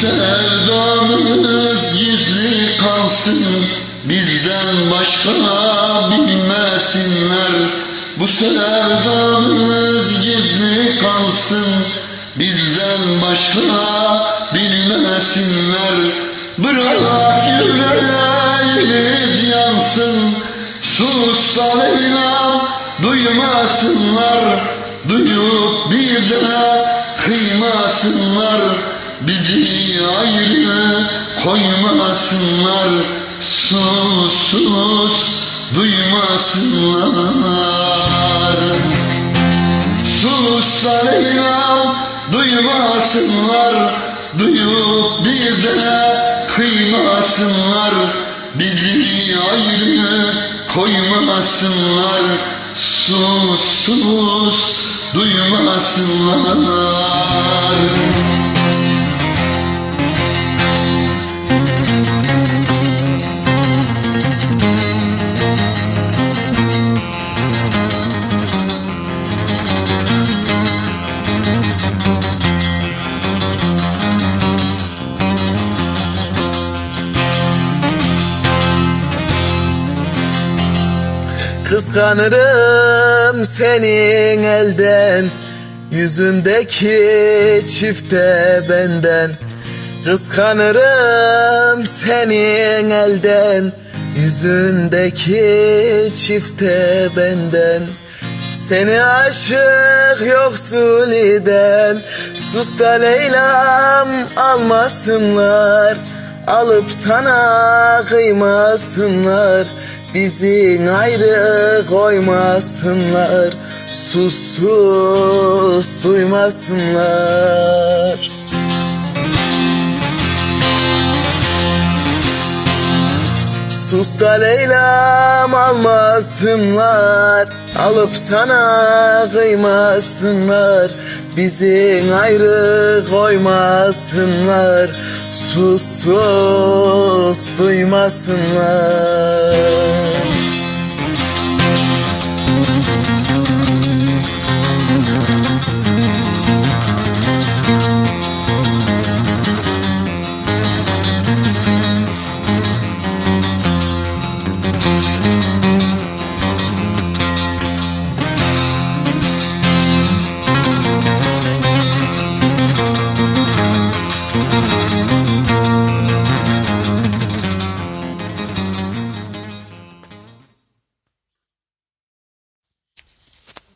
sevdamız gizli kalsın Bizden başka bilmesinler. Bu sevdamız gizli kalsın Bizden başka bilmesinler. Bırak yüreğimiz yansın Sus da duymasınlar. Duyup bize kıymasınlar Bizi ayrı koymasınlar. Sus sus duymasınlar. Sus da duymasınlar. Duyup bize kıymasınlar. Bizi ayrı koymasınlar. Sus sus duymasınlar Kıskanırım senin elden Yüzündeki çifte benden. Kıskanırım senin elden Yüzündeki çifte benden. Seni aşık yoksul eden Sus da Leyla'm almasınlar. Alıp sana kıymasınlar Bizi ayrı koymasınlar Sus sus duymasınlar Sus da Leyla'm almasınlar Alıp sana kıymasınlar Bizi ayrı koymasınlar Sus sus duymasınlar